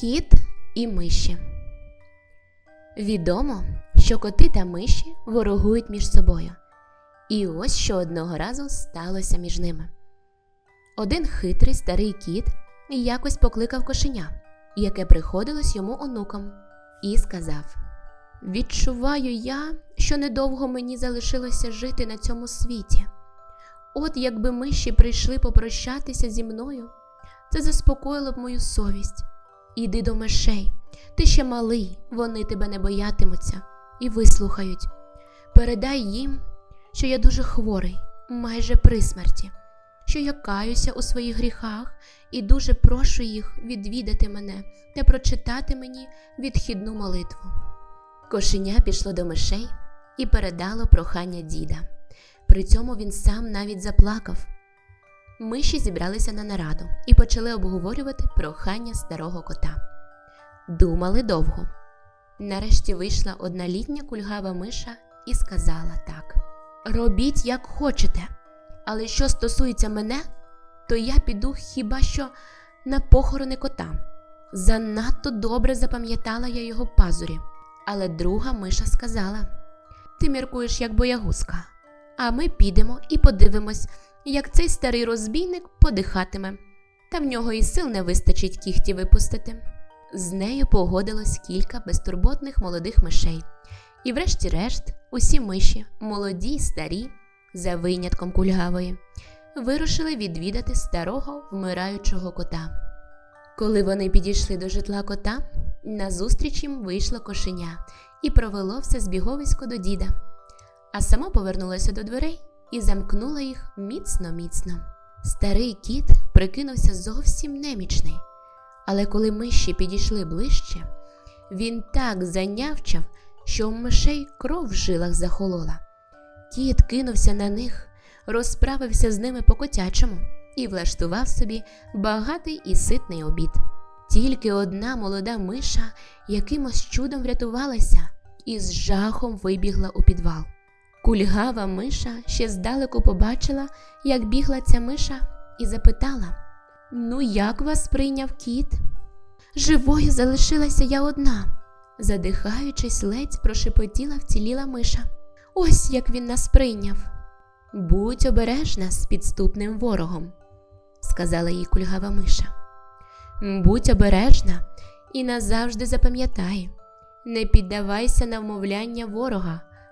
Кіт і миші. Відомо, що коти та миші ворогують між собою. І ось що одного разу сталося між ними. Один хитрий старий кіт якось покликав кошеня, яке приходилось йому онуком, і сказав: Відчуваю я, що недовго мені залишилося жити на цьому світі. От якби миші прийшли попрощатися зі мною, це заспокоїло б мою совість. Іди до мишей, ти ще малий, вони тебе не боятимуться і вислухають. Передай їм, що я дуже хворий, майже при смерті, що я каюся у своїх гріхах і дуже прошу їх відвідати мене та прочитати мені відхідну молитву. Кошеня пішло до мишей і передало прохання діда. При цьому він сам навіть заплакав. Миші зібралися на нараду і почали обговорювати прохання старого кота. Думали довго. Нарешті вийшла одна літня кульгава миша і сказала так: Робіть, як хочете, але що стосується мене, то я піду хіба що на похорони кота. Занадто добре запам'ятала я його пазурі. Але друга миша сказала: Ти міркуєш як боягузка, а ми підемо і подивимось, як цей старий розбійник подихатиме, та в нього і сил не вистачить кіхті випустити. З нею погодилось кілька безтурботних молодих мишей, і, врешті-решт, усі миші, молоді й старі, за винятком кульгавої, вирушили відвідати старого вмираючого кота. Коли вони підійшли до житла кота, назустріч їм вийшло кошеня і провело все збіговисько до діда, а сама повернулася до дверей і замкнула їх міцно-міцно. Старий кіт прикинувся зовсім немічний, але коли миші підійшли ближче, він так занявчав, що у мишей кров в жилах захолола. Кіт кинувся на них, розправився з ними по котячому і влаштував собі багатий і ситний обід. Тільки одна молода миша якимось чудом врятувалася і з жахом вибігла у підвал. Кульгава миша ще здалеку побачила, як бігла ця миша, і запитала: Ну, як вас прийняв кіт? Живою залишилася я одна, задихаючись, ледь прошепотіла вціліла миша. Ось як він нас прийняв. Будь обережна з підступним ворогом, сказала їй кульгава миша. Будь обережна і назавжди запам'ятай, не піддавайся на вмовляння ворога,